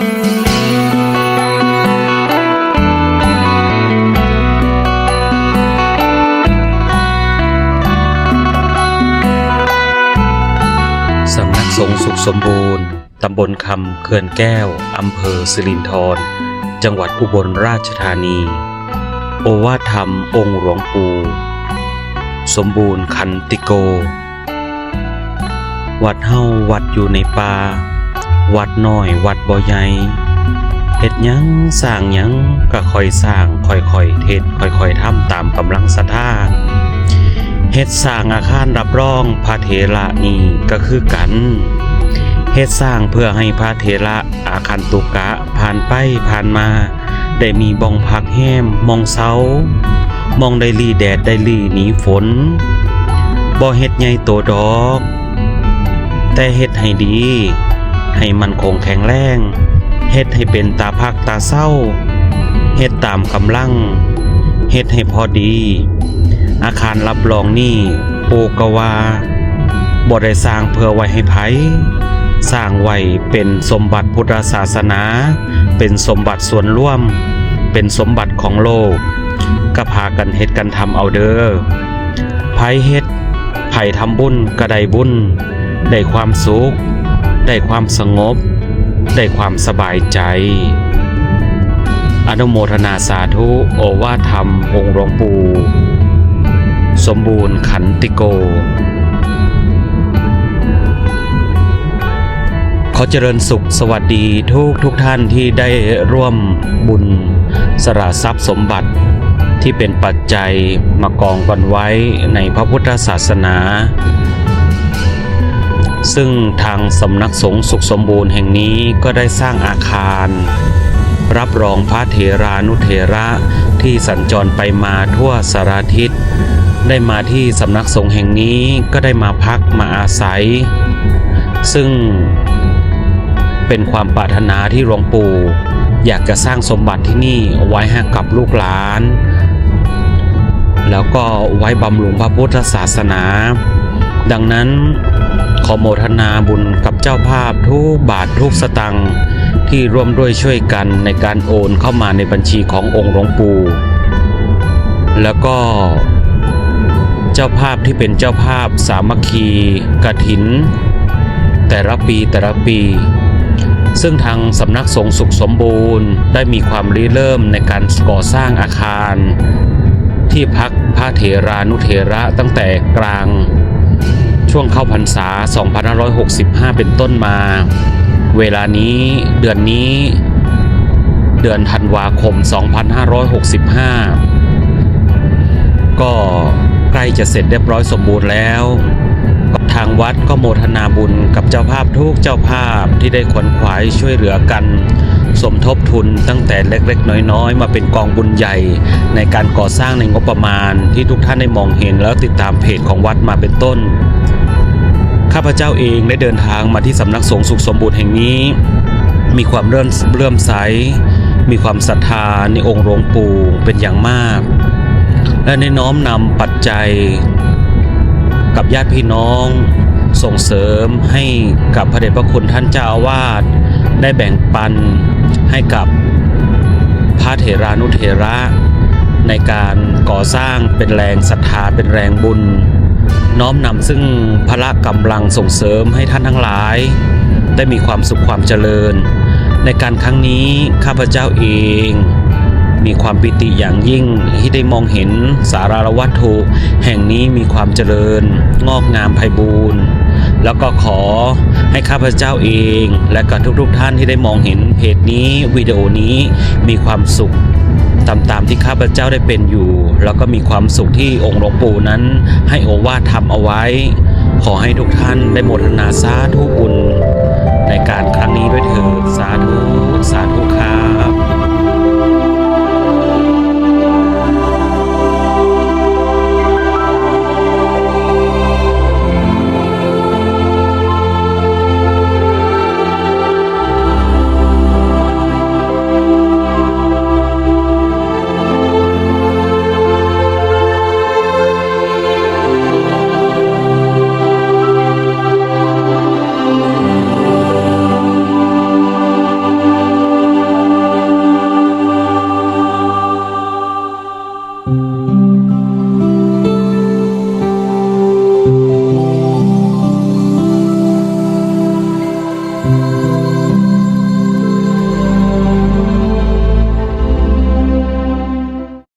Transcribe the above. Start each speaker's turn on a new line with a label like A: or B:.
A: สำนักสงฆ์สุขสมบูรณ์ ตำบลคำเขื่อนแก้ว อำเภอสิรินธร จังหวัดอุบลราชธานี โอวาทธรรมองค์หลวงปู่สมบูรณ์คันติโก วัดเฮาวัดอยู่ในป่า วัดน้อยวัดบ่ใหญ่เฮ็ดหยังสร้างหยังก็ค่อยสร้างค่อยๆเฮ็ดค่อยๆทำตามกำลังศรัทธาเฮ็ดสร้างอาคารรับรองพระเถระนี่ก็คือกันเฮ็ดสร้างเพื่อให้พระเถระอาคันตุกะผ่านไปผ่านมา ได้มีบองพักแห้มมองเสามองได้ลีแดดได้ลีหนีฝนบ่เฮ็ดใหญ่โตดอก แต่เฮ็ดให้ดี ให้มันคงแข็งแรงเฮ็ดให้เป็นตาพักตาเศร้าเฮ็ดตามกำลังเฮ็ดให้พอดี อาคารรับรองนี่โอกวาบ่ได้สร้างเพื่อไว้ให้ไผสร้างไว้เป็นสมบัติพุทธศาสนา เป็นสมบัติส่วนร่วม เป็นสมบัติของโลก ก็พากันเฮ็ดกันทำเอาเด้อไผเฮ็ดไผทำบุญก็ได้บุญ ได้ความสุข ได้ความสงบ ได้ความสบายใจ อนุโมทนาสาธุโอวาทธรรม องค์หลวงปู่สมบูรณ์ขันติโก ขอเจริญสุขสวัสดีทุกทุกท่านที่ได้ร่วมบุญสละทรัพย์สมบัติที่เป็นปัจจัยมากองกันไว้ในพระพุทธศาสนา ซึ่งทางสำนักสงฆ์สุขสมบูรณ์แห่งนี้ก็ได้สร้างอาคาร รับรองพระเถรานุเถระที่สัญจรไปมาทั่วสารทิศ ได้มาที่สำนักสงฆ์แห่งนี้ก็ได้มาพักมาอาศัย ซึ่งเป็นความปรารถนาที่หลวงปู่อยากจะสร้างสมบัติที่นี่ไว้ให้กับลูกหลาน แล้วก็ไว้บำรุงพระพุทธศาสนา ดังนั้น อโมทนาบุญกับเจ้าภาพทุกบาททุกสตังค์ที่ร่วมด้วยช่วยกันในการโอนเข้ามาในบัญชีขององค์หลวงปู่แล้วก็เจ้าภาพที่เป็นเจ้าภาพสามัคคีกฐิน แต่ละปีแต่ละปี ซึ่งทางสำนักสงฆ์สุขสมบูรณ์ ได้มีความริเริ่มในการก่อสร้างอาคาร ที่พักพระเถรานุเถระตั้งแต่กลาง ช่วงเข้าพรรษา 2565 เป็นต้นมา เวลานี้เดือนนี้ เดือนธันวาคม 2565 ก็ใกล้จะเสร็จเรียบร้อยสมบูรณ์แล้วทางวัดก็โมทนาบุญกับเจ้าภาพทุกเจ้าภาพที่ได้ขวนขวายช่วยเหลือกัน สมทบทุนตั้งแต่เล็กๆ น้อยๆ มาเป็นกองบุญใหญ่ ในการก่อสร้างในงบประมาณที่ทุกท่านได้มองเห็นแล้วติดตามเพจของวัดมาเป็นต้น ข้าพเจ้าเองได้เดินทางมาที่สำนักสงฆ์สุขสมบูรณ์แห่งนี้ มีความเริ่มเริ่มใส มีความศรัทธาในองค์หลวงปู่เป็นอย่างมาก และในน้อมนำปัจจัย กับญาติพี่น้อง ส่งเสริมให้กับพระเดชพระคุณท่านเจ้าอาวาสได้แบ่งปันให้กับพระเถรานุเถระ ในการก่อสร้างเป็นแรงศรัทธาเป็นแรงบุญ น้อมนำซึ่งพละกำลังส่งเสริมให้ท่านทั้งหลาย ได้มีความสุขความเจริญ ในการครั้งนี้ข้าพเจ้าเอง มีความปิติอย่างยิ่งที่ได้มองเห็นสารารวัตถุ แห่งนี้มีความเจริญ งอกงามไพบูรณ์แล้วก็ขอให้ข้าพเจ้าเอง และก็ทุกๆทท่านที่ได้มองเห็นเพจนี้วิดีโอนี้มีความสุข ตามที่ข้าพเจ้าได้เป็นอยู่ แล้วก็มีความสุขที่องค์หลวงปู่นั้น ให้โอวาททำเอาไว้ ขอให้ทุกท่านได้โมทนาสาธุบุญในการครั้งนี้ด้วยเถิด